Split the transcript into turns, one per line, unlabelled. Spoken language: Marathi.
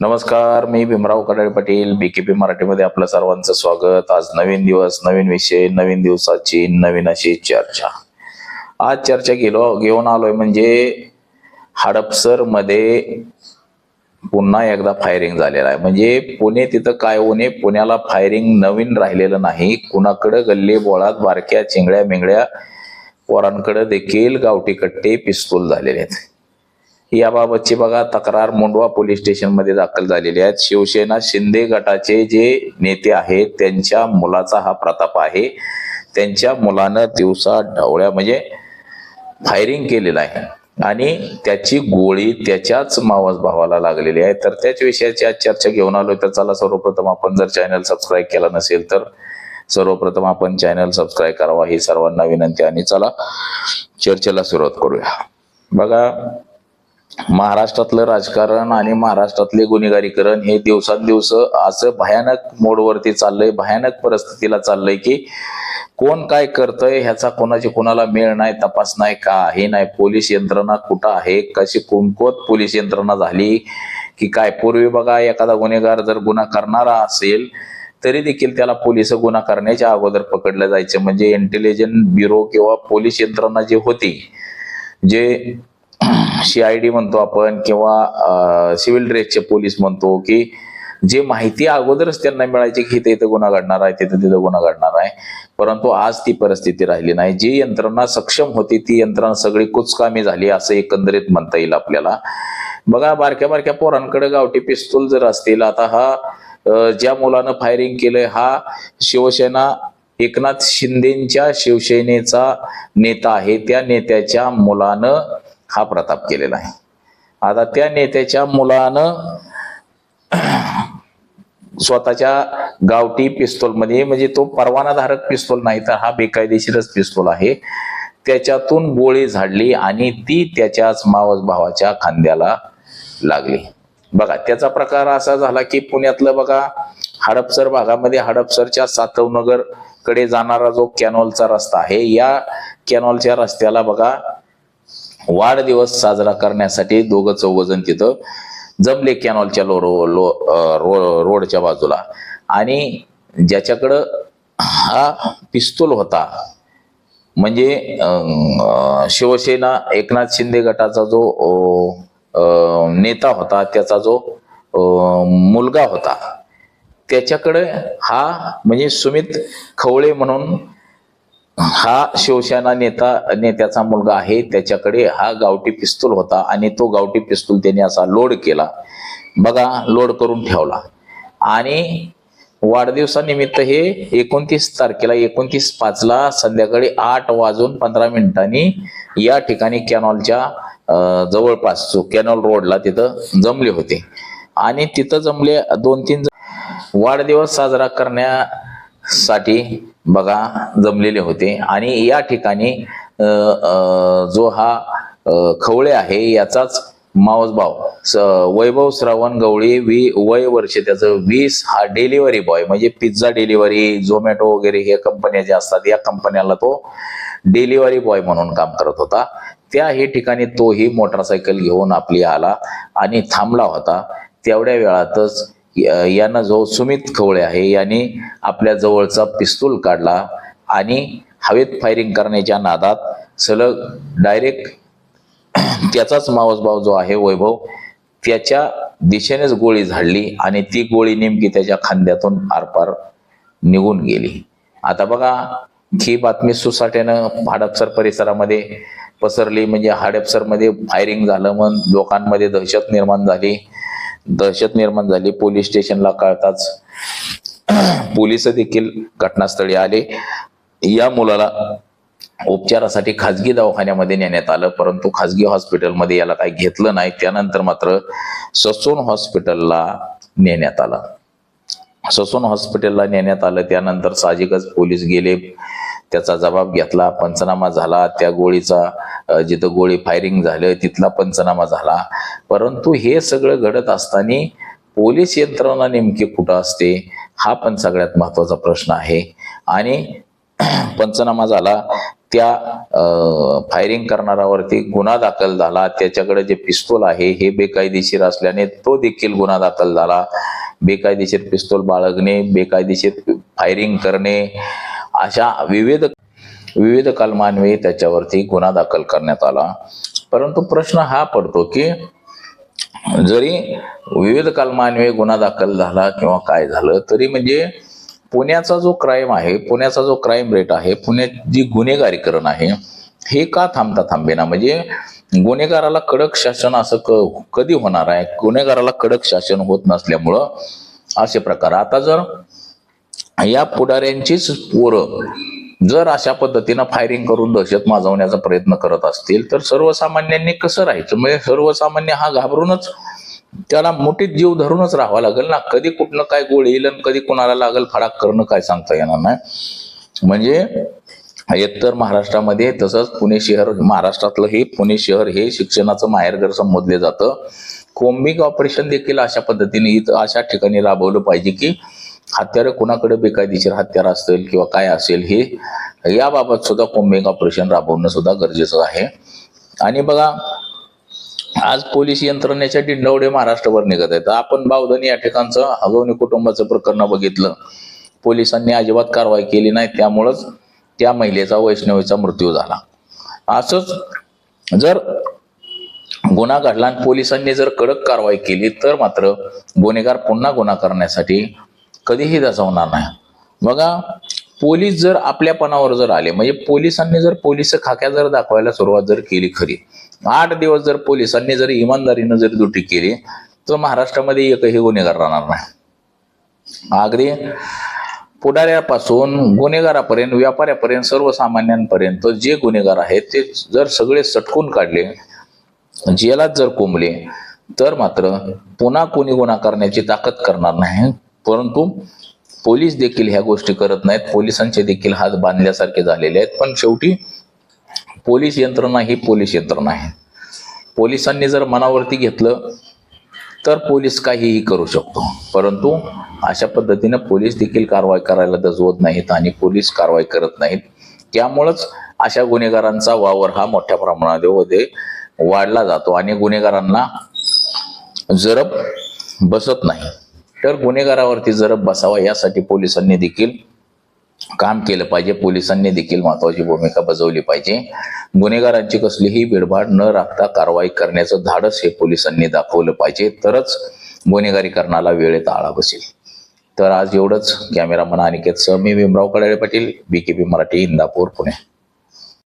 नमस्कार मी भीमराव कडाळे पाटील बीकेपी मराठीमध्ये आपलं सर्वांचं स्वागत. आज नवीन दिवस नवीन विषय नवीन दिवसाची नवीन अशी चर्चा. आज चर्चा गेलो घेऊन आलोय म्हणजे हडपसरमध्ये पुन्हा एकदा फायरिंग झालेलं आहे. म्हणजे पुणे तिथं काय होणे पुण्याला फायरिंग नवीन राहिलेलं नाही. कुणाकडं गल्ली बोळात बारक्या चिंगड्या मिंगड्या पोरांकडे देखील गावठी कट्टे पिस्तूल झालेले आहेत. याबाबतची बघा तक्रार मुंडवा पोलीस स्टेशनमध्ये दाखल झालेली आहे. शिवसेना शिंदे गटाचे जे नेते आहेत त्यांच्या मुलाचा हा प्रताप आहे. त्यांच्या मुलानं दिवसा ढवळ्या म्हणजे फायरिंग केलेलं आहे. आणि त्याची गोळी त्याच्याच मावस भावाला लागलेली आहे. तर त्याच विषयाची आज चर्चा घेऊन आलो तर चला सर्वप्रथम आपण जर चॅनल सबस्क्राईब केला नसेल तर सर्वप्रथम आपण चॅनल सबस्क्राईब करावा ही सर्वांना विनंती. आणि चला चर्चेला सुरुवात करूया. बघा महाराष्ट्रातलं राजकारण आणि महाराष्ट्रातले गुन्हेगारीकरण हे दिवसांदिवस असं भयानक मोडवरती चाललंय भयानक परिस्थितीला चाललंय की कोण काय करतंय ह्याचा कोणाची कोणाला मेळ नाही तपास नाही का हे नाही. पोलीस यंत्रणा कुठं आहे? कशी कुमकुवत पोलीस यंत्रणा झाली? की काय? पूर्वी बघा एखादा गुन्हेगार जर गुन्हा करणारा असेल तरी देखील त्याला पोलीस गुन्हा करण्याच्या अगोदर पकडलं जायचं. म्हणजे इंटेलिजन्स ब्युरो किंवा पोलीस यंत्रणा जी होती जे सीआयडी म्हणतो आपण किंवा सिव्हिल ड्रेसचे पोलीस म्हणतो की जे माहिती अगोदरच त्यांना मिळायची की इथे इथं गुन्हा घडणार आहे तिथे तिथं गुन्हा घडणार आहे. परंतु आज ती परिस्थिती राहिली नाही. जी यंत्रणा सक्षम होती ती यंत्रणा सगळी कुचकामी झाली असं एकंदरीत म्हणता येईल आपल्याला. बघा बारक्या बारक्या पोरांकडे गावठी पिस्तूल जर असतील आता हा ज्या मुलानं फायरिंग केलंय हा शिवसेना एकनाथ शिंदेच्या शिवसेनेचा नेता आहे. त्या नेत्याच्या मुलानं हा प्रताप केलेला आहे. आता त्या नेत्याच्या मुलानं स्वतःच्या गावठी पिस्तोलमध्ये म्हणजे तो परवानाधारक पिस्तोल नाही तर हा बेकायदेशीरच पिस्तोल आहे. त्याच्यातून गोळी झाडली आणि ती त्याच्याच मावस भावाच्या खांद्याला लागली. बघा त्याचा प्रकार असा झाला की पुण्यातलं बघा हडपसर भागामध्ये हडपसरच्या सातवनगरकडे जाणारा जो कॅनॉलचा रस्ता आहे या कॅनॉलच्या रस्त्याला बघा वाढदिवस साजरा करण्यासाठी दोघं वजन तिथं जमले कॅनॉलच्या लो रो लो रो रोडच्या बाजूला. आणि ज्याच्याकडं हा पिस्तूल होता म्हणजे शिवसेना एकनाथ शिंदे गटाचा जो नेता होता त्याचा जो मुलगा होता त्याच्याकडे हा म्हणजे सुमित खवळे म्हणून हा शिवसेना नेता नेत्याचा मुलगा आहे. त्याच्याकडे हा गावठी पिस्तूल होता आणि तो गावठी पिस्तूल त्याने असा लोड केला. बघा लोड करून ठेवला. आणि वाढदिवसानिमित्त हे एकोणतीस तारखेला एकोणतीस पाचला संध्याकाळी आठ वाजून पंधरा मिनिटांनी या ठिकाणी कॅनॉलच्या जवळपास जो कॅनॉल रोडला तिथं जमले होते. आणि तिथं जमले दोन तीन वाढदिवस साजरा करण्या साठी बघा जमलेले होते. आणि या ठिकाणी जो हा खवळे आहे याचाच मावसभाव. स- वैभव श्रावण गवळी वी वय वर्ष त्याचं वीस हा डिलिव्हरी बॉय म्हणजे पिझ्झा डिलिव्हरी झोमॅटो वगैरे हे कंपन्या ज्या असतात या कंपन्याला तो डिलिव्हरी बॉय म्हणून काम करत होता. त्या हे ठिकाणी तोही मोटरसायकल घेऊन आपली आला आणि थांबला होता. तेवढ्या वेळातच यांना जो सुमित खवळे आहे याने आपल्या जवळचा पिस्तूल काढला आणि हवेत फायरिंग करण्याच्या नादात सलग डायरेक्ट त्याचाच मावसभाव जो आहे वैभव त्याच्या दिशेनेच गोळी झाडली आणि ती गोळी नेमकी त्याच्या खांद्यातून आरपार निघून गेली. आता बघा ही बातमी सुसाट्यानं हडपसर परिसरामध्ये पसरली. म्हणजे हडपसरमध्ये फायरिंग झालं मग लोकांमध्ये दहशत निर्माण झाली. दहशत निर्माण झाली. पोलीस स्टेशनला कळताच पोलीस देखील घटनास्थळी आले. या मुलाला उपचारासाठी खाजगी दवाखान्यामध्ये नेण्यात आलं. परंतु खाजगी हॉस्पिटलमध्ये याला काही घेतलं नाही. त्यानंतर मात्र ससून हॉस्पिटलला नेण्यात आलं. ससून हॉस्पिटलला नेण्यात आलं. त्यानंतर साहजिकच पोलीस गेले. त्याचा जबाब घेतला पंचनामा झाला त्या गोळीचा जिथं गोळी फायरिंग झालं तिथला पंचनामा झाला. परंतु हे सगळं घडत असताना पोलीस यंत्रणा नेमकी कुठं असते हा पण सगळ्यात महत्त्वाचा प्रश्न आहे. आणि पंचनामा झाला त्या फायरिंग करणाऱ्यावरती गुन्हा दाखल झाला त्याच्याकडे जे पिस्तूल आहे हे बेकायदेशीर असल्याने तो देखील गुन्हा दाखल झाला. बेकायदेशीर पिस्तूल बाळगणे बेकायदेशीर फायरिंग करणे अशा विविध विविध कलमान्वये त्याच्यावरती गुन्हा दाखल करण्यात आला. परंतु प्रश्न हा पडतो की जरी विविध कलमान्वये गुन्हा दाखल झाला किंवा काय झालं तरी म्हणजे पुण्याचा जो क्राईम आहे पुण्याचा जो क्राईम रेट आहे पुण्यात जी गुन्हेगारीकरण आहे हे का थांबता थांबेना? म्हणजे गुन्हेगाराला कडक शासन असं क- कधी होणार आहे? गुन्हेगाराला कडक शासन होत नसल्यामुळं असे प्रकार. आता जर या पुढाऱ्यांचीच पोरं जर अशा पद्धतीनं फायरिंग करून दहशत माजवण्याचा प्रयत्न करत असतील तर सर्वसामान्यांनी कसं राहायचं? म्हणजे सर्वसामान्य हा घाबरूनच त्याला मोठीत जीव धरूनच राहावं लागेल ना? कधी कुठनं काय गोळी येईल आणि कधी कुणाला लागेल फडाक करणं काय सांगता येणार नाही? म्हणजे एकतर महाराष्ट्रामध्ये तसंच पुणे शहर महाराष्ट्रातलं हे पुणे शहर हे शिक्षणाचं माहेरघर संबोधले जातं. कोम्बिंग ऑपरेशन देखील अशा पद्धतीने इथं अशा ठिकाणी राबवलं पाहिजे की हत्यारं कोणाकडे बेकायदेशीर हत्यार असतील किंवा काय असेल हे याबाबत सुद्धा कोम्बिंग ऑपरेशन राबवणं सुद्धा गरजेचं आहे. आणि बघा आज पोलीस यंत्रणेच्या डिंडवडे महाराष्ट्रभर निघत आहेत. आपण बावधनी या ठिकाणचं अगवणी कुटुंबाचं प्रकरण बघितलं. पोलिसांनी अजिबात कारवाई केली नाही. त्यामुळंच त्या महिलेचा वैष्णवीचा मृत्यू झाला. असंच जर गुन्हा घडला आणि पोलिसांनी जर कडक कारवाई केली तर मात्र गुन्हेगार पुन्हा गुन्हा करण्यासाठी कधीही दचवणार नाही. बघा पोलीस जर आपल्यापणावर जर आले म्हणजे पोलिसांनी जर पोलीस खाक्या जर दाखवायला सुरुवात जर केली खरी आठ दिवस जर पोलिसांनी जर इमानदारीनं जर दुटी केली तर महाराष्ट्रामध्ये एकही गुन्हेगार राहणार नाही. अगदी पुढाऱ्यापासून गुन्हेगारापर्यंत व्यापाऱ्यापर्यंत सर्वसामान्यांपर्यंत जे गुन्हेगार आहेत ते जर सगळे सटकून काढले जेलात जर कोंबले तर मात्र पुन्हा कोणी गुन्हा करण्याची ताकद करणार नाही. परंतु पोलीस देखील ह्या गोष्टी करत नाहीत. पोलिसांचे देखील हात बांधल्यासारखे झालेले आहेत. पण शेवटी पोलीस यंत्रणा ही पोलीस यंत्रणा आहे. पोलिसांनी जर मनावरती घेतलं तर पोलीस काहीही करू शकतो. परंतु अशा पद्धतीनं पोलीस देखील कारवाई करायला दजवत नाहीत आणि पोलीस कारवाई करत नाहीत. त्यामुळंच अशा गुन्हेगारांचा वावर हा मोठ्या प्रमाणामध्ये वाढला जातो आणि गुन्हेगारांना जरब बसत नाही. तर गुन्हेगारावरती जरब बसावा यासाठी पोलिसांनी देखील काम केलं पाहिजे. पोलिसांनी देखील महत्वाची भूमिका बजावली पाहिजे. गुन्हेगारांची कसलीही भिडभाड न राखता कारवाई करण्याचं धाडस हे पोलिसांनी दाखवलं पाहिजे. तरच गुन्हेगारीकरणाला वेळेत आळा बसेल. तर आज एवढंच. कॅमेरामन अनिकेत सह मी भीमराव कडाळे पाटील बीकेपी मराठी इंदापूर पुणे.